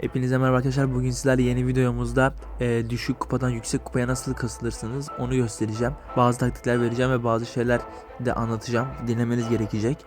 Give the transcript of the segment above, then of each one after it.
Hepinize merhaba arkadaşlar. Bugün sizlerle yeni videomuzda e, düşük kupadan yüksek kupaya nasıl kasılırsınız onu göstereceğim. Bazı taktikler vereceğim ve bazı şeyler de anlatacağım. Dinlemeniz gerekecek.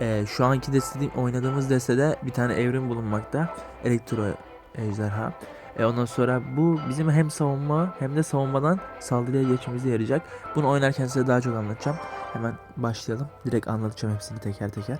E, şu anki destede, oynadığımız destede bir tane evrim bulunmakta. Elektro ejderha. E, ondan sonra bu bizim hem savunma hem de savunmadan saldırıya geçmemize yarayacak. Bunu oynarken size daha çok anlatacağım. Hemen başlayalım. Direkt anlatacağım hepsini teker teker.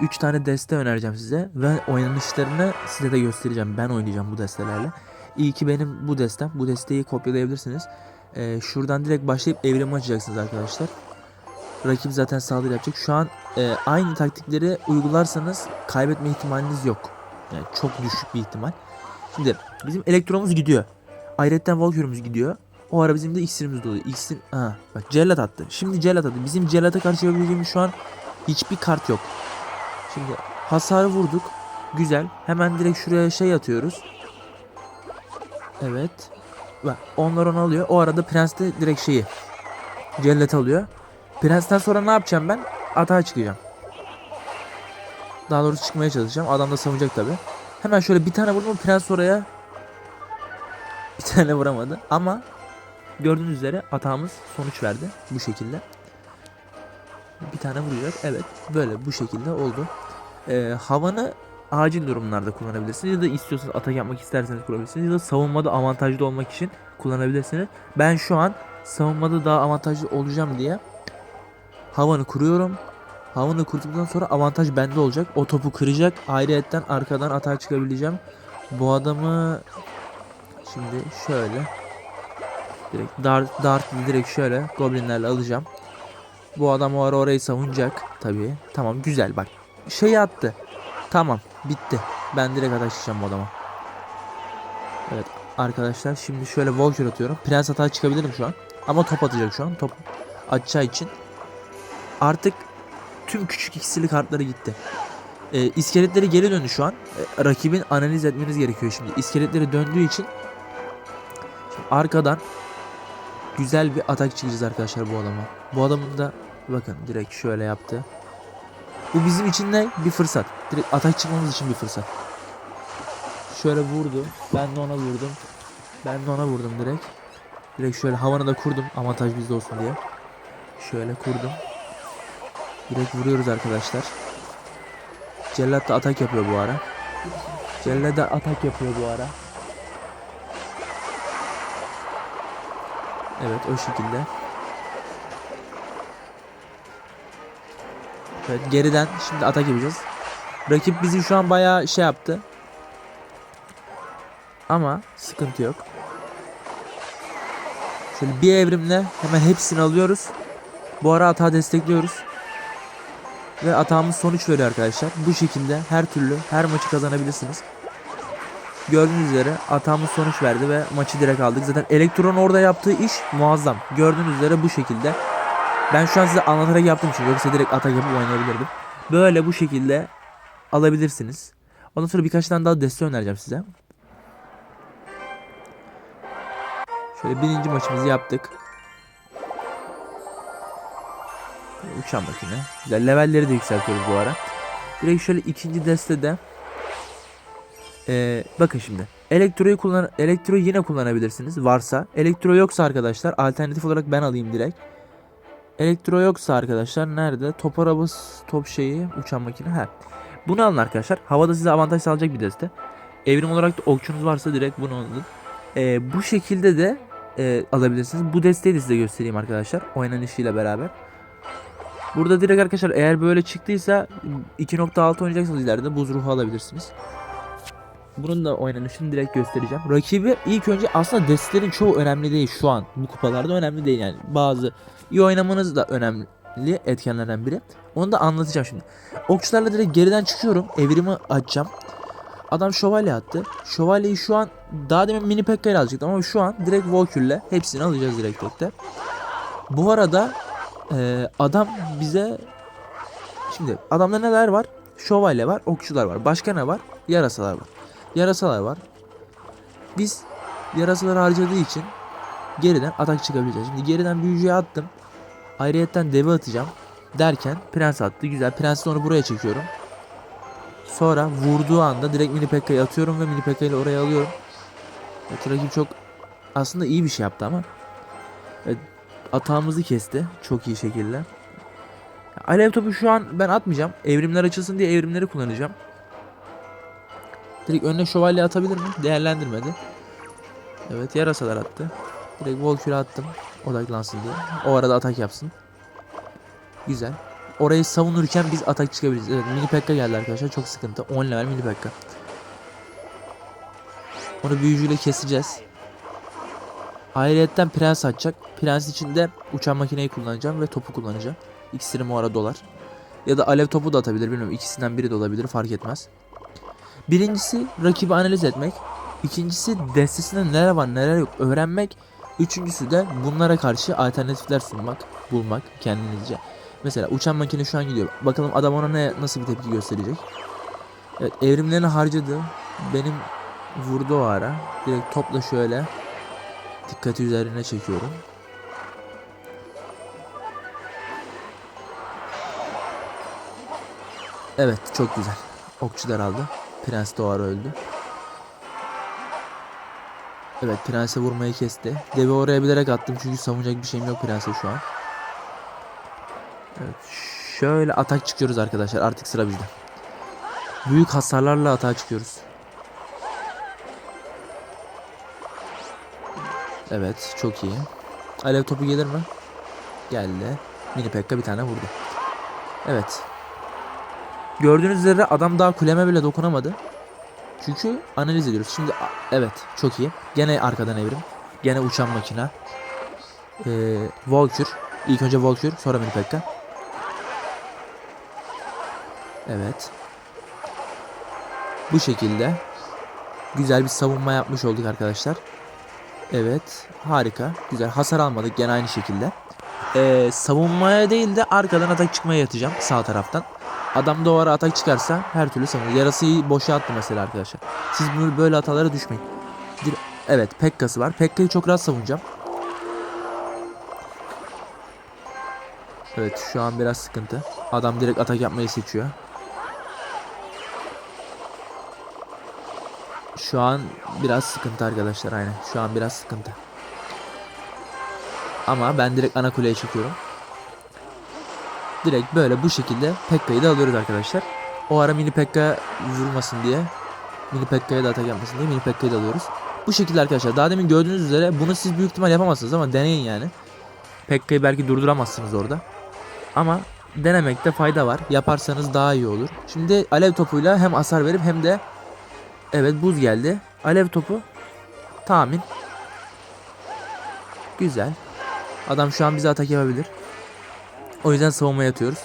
3 tane deste önereceğim size ve oynanışlarını size de göstereceğim. Ben oynayacağım bu destelerle. İyi ki benim bu destem. Bu desteği kopyalayabilirsiniz. Ee, şuradan direkt başlayıp evrimi açacaksınız arkadaşlar. Rakip zaten saldırı yapacak. Şu an e, aynı taktikleri uygularsanız kaybetme ihtimaliniz yok. Yani çok düşük bir ihtimal. Şimdi bizim elektromuz gidiyor. Ayrıca Valkyrie'miz gidiyor. O ara bizim de iksirimiz doluyor. İksir... Ha, bak cellat attı. Şimdi cellat attı. Bizim cellata karşı yapabileceğimiz şu an hiçbir kart yok. Şimdi hasarı vurduk. Güzel. Hemen direkt şuraya şey atıyoruz. Evet. Bak onlar onu alıyor. O arada prens de direkt şeyi. Cellat alıyor. Prensten sonra ne yapacağım ben? Atağa çıkacağım. Daha doğrusu çıkmaya çalışacağım. Adam da savunacak tabi. Hemen şöyle bir tane vurdum. Prens oraya bir tane vuramadı. Ama gördüğünüz üzere atağımız sonuç verdi. Bu şekilde. Bir tane vuruyor. Evet. Böyle bu şekilde oldu. Ee, havanı acil durumlarda kullanabilirsiniz. Ya da istiyorsanız atak yapmak isterseniz kullanabilirsiniz. Ya da savunmada avantajlı olmak için kullanabilirsiniz. Ben şu an savunmada daha avantajlı olacağım diye havanı kuruyorum. Havanı kurduktan sonra avantaj bende olacak. O topu kıracak. Ayrıyetten arkadan atağa çıkabileceğim. Bu adamı şimdi şöyle direkt dart, dart direkt şöyle goblinlerle alacağım. Bu adam o ara orayı savunacak tabii. Tamam güzel bak. Şey attı. Tamam bitti. Ben direkt atak çıkacağım bu adama. Evet arkadaşlar şimdi şöyle Volker atıyorum. Prens atağa çıkabilirim şu an. Ama top atacak şu an. Top atacağı için. Artık tüm küçük iksirli kartları gitti. Ee, iskeletleri geri döndü şu an. Ee, rakibin analiz etmeniz gerekiyor şimdi. İskeletleri döndüğü için şimdi arkadan güzel bir atak çıkacağız arkadaşlar bu adama. Bu adamın da bakın direkt şöyle yaptı. Bu bizim için ne? Bir fırsat. Direkt atak çıkmamız için bir fırsat. Şöyle vurdu. Ben de ona vurdum. Ben de ona vurdum direkt. Direkt şöyle havanı da kurdum. Avantaj bizde olsun diye. Şöyle kurdum. Direkt vuruyoruz arkadaşlar. Cellat da atak yapıyor bu ara. Cellat da atak yapıyor bu ara. Evet o şekilde. Evet geriden şimdi atak yapacağız. Rakip bizi şu an bayağı şey yaptı. Ama sıkıntı yok. Şöyle bir evrimle hemen hepsini alıyoruz. Bu ara atağı destekliyoruz. Ve atağımız sonuç veriyor arkadaşlar. Bu şekilde her türlü her maçı kazanabilirsiniz. Gördüğünüz üzere atağımız sonuç verdi ve maçı direkt aldık. Zaten Elektron orada yaptığı iş muazzam. Gördüğünüz üzere bu şekilde. Ben şu an size anlatarak yaptım çünkü yoksa direkt atak yapıp oynayabilirdim. Böyle bu şekilde alabilirsiniz. Ondan sonra birkaç tane daha deste önereceğim size. Şöyle birinci maçımızı yaptık. Uçan makine. Güzel levelleri de yükseltiyoruz bu ara. Direkt şöyle ikinci destede ee, bakın şimdi elektroyu kullan elektroyu yine kullanabilirsiniz varsa elektro yoksa arkadaşlar alternatif olarak ben alayım direkt elektro yoksa arkadaşlar nerede top arabası top şeyi uçan makine ha bunu alın arkadaşlar havada size avantaj sağlayacak bir deste evrim olarak da okçunuz varsa direkt bunu alın Ee, bu şekilde de e, alabilirsiniz bu desteği de size göstereyim arkadaşlar oynanışıyla beraber Burada direkt arkadaşlar eğer böyle çıktıysa 2.6 oynayacaksınız ileride buz ruhu alabilirsiniz. Bunun da oynanışını direkt göstereceğim. Rakibi ilk önce aslında destelerin çoğu önemli değil şu an. Bu kupalarda önemli değil yani. Bazı iyi oynamanız da önemli etkenlerden biri. Onu da anlatacağım şimdi. Okçularla direkt geriden çıkıyorum. Evrimi açacağım. Adam şövalye attı. Şövalyeyi şu an daha demin mini pekka ile ama şu an direkt Valkyrie'le hepsini alacağız direkt tekte. Bu arada e, adam bize şimdi adamda neler var? Şövalye var, okçular var. Başka ne var? Yarasalar var yarasalar var. Biz yarasaları harcadığı için geriden atak çıkabileceğiz. Şimdi geriden büyücüye attım. Ayrıyetten devi atacağım. Derken prens attı. Güzel. Prensi onu buraya çekiyorum. Sonra vurduğu anda direkt mini pekka'yı atıyorum ve mini pekka ile oraya alıyorum. Evet, rakip çok aslında iyi bir şey yaptı ama evet, atağımızı kesti çok iyi şekilde. Alev topu şu an ben atmayacağım. Evrimler açılsın diye evrimleri kullanacağım. Direkt önüne şövalye atabilir mi? Değerlendirmedi. Evet yarasalar attı. Direkt Volkür'e attım. Odaklansın diye. O arada atak yapsın. Güzel. Orayı savunurken biz atak çıkabiliriz. Evet mini pekka geldi arkadaşlar. Çok sıkıntı. 10 level mini pekka. Onu büyücüyle keseceğiz. Ayrıyetten prens atacak. Prens için de uçan makineyi kullanacağım ve topu kullanacağım. İkisini o ara dolar. Ya da alev topu da atabilir bilmiyorum. İkisinden biri de olabilir fark etmez. Birincisi rakibi analiz etmek. İkincisi destesinde neler var neler yok öğrenmek. Üçüncüsü de bunlara karşı alternatifler sunmak, bulmak kendinizce. Mesela uçan makine şu an gidiyor. Bakalım adam ona ne nasıl bir tepki gösterecek. Evet evrimlerini harcadı. Benim vurdu o ara. Direkt topla şöyle dikkati üzerine çekiyorum. Evet çok güzel. Okçular aldı. Prens ara öldü. Evet prense vurmayı kesti. Devi oraya bilerek attım çünkü savunacak bir şeyim yok prense şu an. Evet şöyle atak çıkıyoruz arkadaşlar artık sıra bizde. Büyük hasarlarla atağa çıkıyoruz. Evet çok iyi. Alev topu gelir mi? Geldi. Mini Pekka bir tane vurdu. Evet. Gördüğünüz üzere adam daha kuleme bile dokunamadı. Çünkü analiz ediyoruz. Şimdi evet çok iyi. Gene arkadan evrim. Gene uçan makina. Ee, Valkür. İlk önce Valkür sonra Mini Pekka. Evet. Bu şekilde güzel bir savunma yapmış olduk arkadaşlar. Evet harika güzel hasar almadık gene aynı şekilde. Ee, savunmaya değil de arkadan atak çıkmaya yatacağım sağ taraftan. Adam da atak çıkarsa her türlü savunur. Yarasıyı boşa attı mesela arkadaşlar. Siz bunu böyle hatalara düşmeyin. Evet Pekka'sı var. Pekka'yı çok rahat savunacağım. Evet şu an biraz sıkıntı. Adam direkt atak yapmayı seçiyor. Şu an biraz sıkıntı arkadaşlar aynen. Şu an biraz sıkıntı. Ama ben direkt ana kuleye çıkıyorum. Direkt böyle bu şekilde Pekka'yı da alıyoruz arkadaşlar. O ara mini Pekka vurmasın diye mini Pekka'ya da atak yapmasın diye mini Pekka'yı da alıyoruz. Bu şekilde arkadaşlar. Daha demin gördüğünüz üzere bunu siz büyük ihtimal yapamazsınız ama deneyin yani. Pekka'yı belki durduramazsınız orada. Ama denemekte fayda var. Yaparsanız daha iyi olur. Şimdi alev topuyla hem hasar verip hem de Evet buz geldi. Alev topu. Tahmin. Güzel. Adam şu an bize atak yapabilir. O yüzden savunmaya yatıyoruz.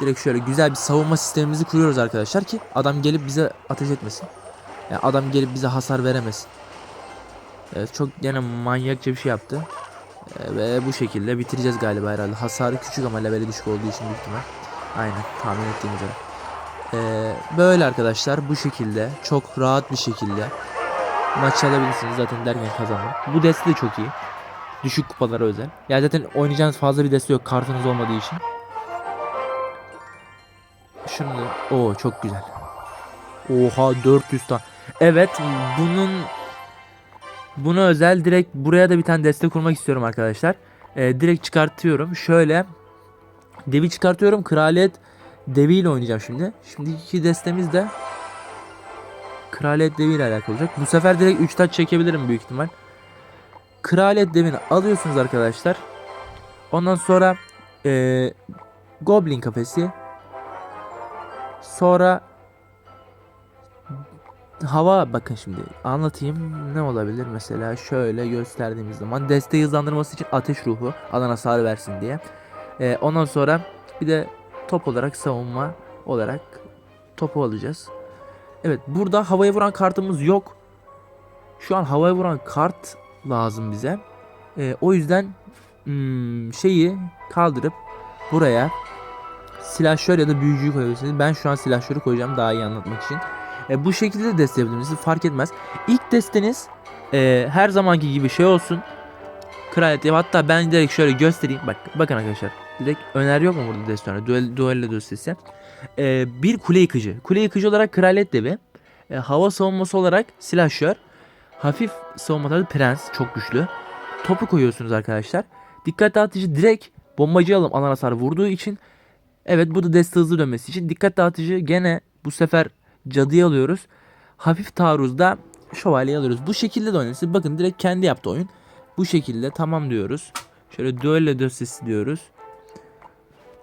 Direkt şöyle güzel bir savunma sistemimizi kuruyoruz arkadaşlar ki adam gelip bize ateş etmesin. Yani adam gelip bize hasar veremesin. Evet çok gene manyakça bir şey yaptı. Ee, ve bu şekilde bitireceğiz galiba herhalde. Hasarı küçük ama leveli düşük olduğu için büyük ihtimal. Aynen tahmin ettiğim üzere. Ee, böyle arkadaşlar bu şekilde çok rahat bir şekilde maç alabilirsiniz zaten derken kazandım. Bu deste de çok iyi. Düşük kupalara özel. Ya zaten oynayacağınız fazla bir deste yok kartınız olmadığı için. Şunu da... Oo çok güzel. Oha 400 tane. Evet bunun bunu özel direkt buraya da bir tane deste kurmak istiyorum arkadaşlar. Ee, direkt çıkartıyorum. Şöyle devi çıkartıyorum. Kraliyet deviyle oynayacağım şimdi. Şimdiki destemiz de Kraliyet deviyle alakalı olacak. Bu sefer direkt 3 taç çekebilirim büyük ihtimal. Kraliyet devini alıyorsunuz arkadaşlar. Ondan sonra eee, Goblin kafesi. Sonra hava bakın şimdi anlatayım ne olabilir mesela şöyle gösterdiğimiz zaman desteği hızlandırması için ateş ruhu alan hasar versin diye. Eee, ondan sonra bir de top olarak savunma olarak topu alacağız. Evet burada havaya vuran kartımız yok. Şu an havaya vuran kart lazım bize. Ee, o yüzden hmm, şeyi kaldırıp buraya silahşör ya da büyücüyü koyabilirsiniz. Ben şu an silahşörü koyacağım daha iyi anlatmak için. E, bu şekilde de desteyebilirsiniz fark etmez. İlk desteniz e, her zamanki gibi şey olsun. Kraliyet hatta ben direkt şöyle göstereyim. Bak bakın arkadaşlar. Direkt öner yok mu burada deste Duel, duello destesi. Ee, bir kule yıkıcı. Kule yıkıcı olarak kraliyet devi. Ee, hava savunması olarak silahşör. Hafif savunma tarzı prens. Çok güçlü. Topu koyuyorsunuz arkadaşlar. Dikkat dağıtıcı direkt bombacı alım alan hasar vurduğu için. Evet bu da deste hızlı dönmesi için. Dikkat dağıtıcı gene bu sefer cadıyı alıyoruz. Hafif taarruzda şövalyeyi alıyoruz. Bu şekilde de oynuyoruz. Bakın direkt kendi yaptı oyun. Bu şekilde tamam diyoruz. Şöyle duello dosyası diyoruz.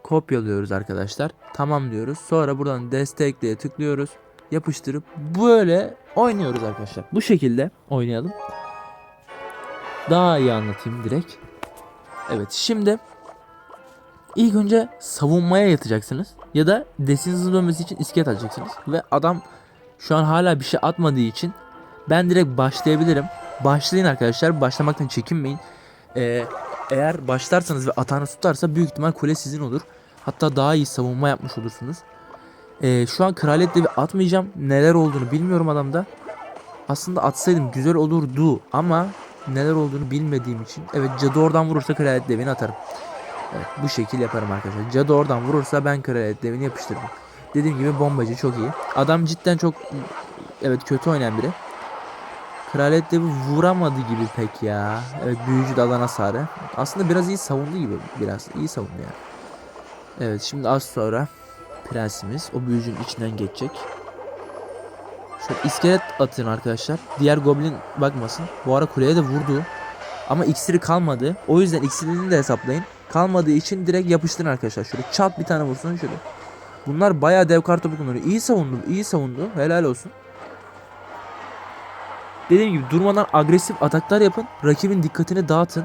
Kopyalıyoruz arkadaşlar. Tamam diyoruz. Sonra buradan destekleye tıklıyoruz. Yapıştırıp böyle oynuyoruz arkadaşlar. Bu şekilde oynayalım. Daha iyi anlatayım direkt. Evet şimdi ilk önce savunmaya yatacaksınız. Ya da desinizin dönmesi için iskelet atacaksınız. Ve adam şu an hala bir şey atmadığı için ben direkt başlayabilirim. Başlayın arkadaşlar. Başlamaktan çekinmeyin. Ee, eğer başlarsanız ve atağınız tutarsa büyük ihtimal kule sizin olur. Hatta daha iyi savunma yapmış olursunuz. Ee, şu an kraliyet devi atmayacağım. Neler olduğunu bilmiyorum adamda. Aslında atsaydım güzel olurdu ama neler olduğunu bilmediğim için. Evet cadı oradan vurursa kraliyet devini atarım. Evet bu şekil yaparım arkadaşlar. Cadı oradan vurursa ben kraliyet devini yapıştırırım. Dediğim gibi bombacı çok iyi. Adam cidden çok evet kötü oynayan biri. Kraliyet devi vuramadı gibi pek ya. Evet büyücü de alan hasarı. Aslında biraz iyi savundu gibi. Biraz iyi savundu yani. Evet şimdi az sonra prensimiz o büyücünün içinden geçecek. Şöyle iskelet atın arkadaşlar. Diğer goblin bakmasın. Bu ara kuleye de vurdu. Ama iksiri kalmadı. O yüzden iksirini de hesaplayın. Kalmadığı için direkt yapıştırın arkadaşlar. Şöyle çat bir tane vursun şöyle. Bunlar bayağı dev kartopu kullanıyor. İyi savundu. iyi savundu. Helal olsun. Dediğim gibi durmadan agresif ataklar yapın. Rakibin dikkatini dağıtın.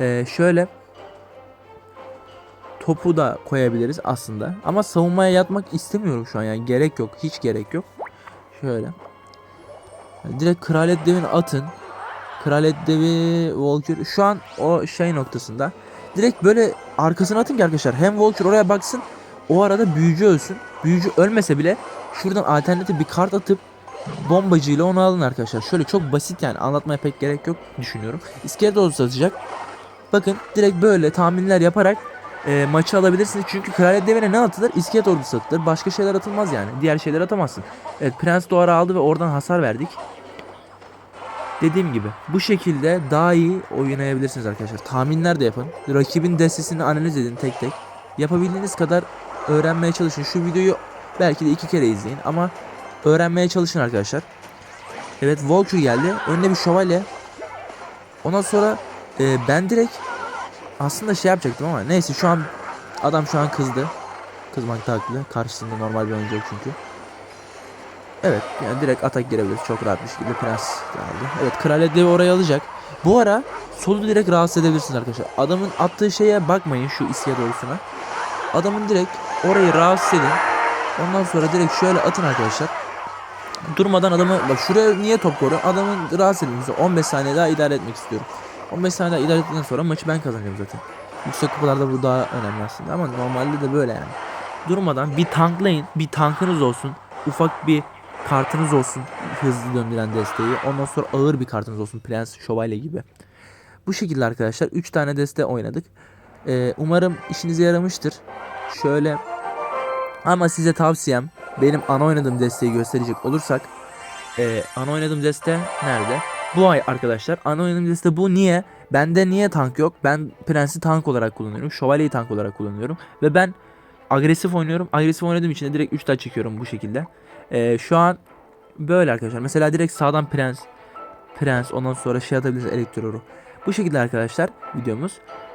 Ee, şöyle topu da koyabiliriz aslında. Ama savunmaya yatmak istemiyorum şu an yani gerek yok. Hiç gerek yok. Şöyle. Direkt kraliyet devini atın. Kraliyet devi Volker şu an o şey noktasında. Direkt böyle arkasına atın ki arkadaşlar. Hem Volker oraya baksın. O arada büyücü ölsün. Büyücü ölmese bile şuradan alternatif bir kart atıp bombacıyla onu alın arkadaşlar. Şöyle çok basit yani anlatmaya pek gerek yok düşünüyorum. İskelet ordusu atacak. Bakın direkt böyle tahminler yaparak e, maçı alabilirsiniz. Çünkü kraliyet devine ne atılır? İskelet ordusu atılır. Başka şeyler atılmaz yani. Diğer şeyler atamazsın. Evet Prens Doğar'ı aldı ve oradan hasar verdik. Dediğim gibi bu şekilde daha iyi oynayabilirsiniz arkadaşlar. Tahminler de yapın. Rakibin destesini analiz edin tek tek. Yapabildiğiniz kadar öğrenmeye çalışın. Şu videoyu belki de iki kere izleyin ama öğrenmeye çalışın arkadaşlar. Evet Volker geldi. Önüne bir şövalye. Ondan sonra e, ben direkt aslında şey yapacaktım ama neyse şu an adam şu an kızdı. Kızmakta haklı. Karşısında normal bir oyuncu çünkü. Evet yani direkt atak girebilir. Çok rahat bir şekilde prens geldi. Evet kraliyet devi oraya alacak. Bu ara solu direkt rahatsız edebilirsiniz arkadaşlar. Adamın attığı şeye bakmayın şu iskelet ordusuna. Adamın direkt orayı rahatsız edin. Ondan sonra direkt şöyle atın arkadaşlar. Durmadan adamı bak şuraya niye top koru? Adamın rahatsız edin. Mesela 15 saniye daha idare etmek istiyorum. 15 saniye daha idare ettikten sonra maçı ben kazanacağım zaten. Yüksek kupalarda bu daha önemli aslında ama normalde de böyle yani. Durmadan bir tanklayın. Bir tankınız olsun. Ufak bir kartınız olsun. Hızlı döndüren desteği. Ondan sonra ağır bir kartınız olsun. Prens, şövalye gibi. Bu şekilde arkadaşlar 3 tane deste oynadık. Ee, umarım işinize yaramıştır. Şöyle ama size tavsiyem benim ana oynadığım desteği gösterecek olursak e, ana oynadığım deste nerede? Bu ay arkadaşlar ana oynadığım deste bu niye? Bende niye tank yok? Ben Prens'i tank olarak kullanıyorum. Şövalyeyi tank olarak kullanıyorum. Ve ben agresif oynuyorum. Agresif oynadığım için de direkt 3 taç çekiyorum bu şekilde. E, şu an böyle arkadaşlar. Mesela direkt sağdan Prens. Prens ondan sonra şey atabiliriz Elektroru. Bu şekilde arkadaşlar videomuz.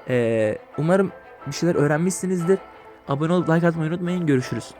E, umarım bir şeyler öğrenmişsinizdir. Abone olup like atmayı unutmayın. Görüşürüz.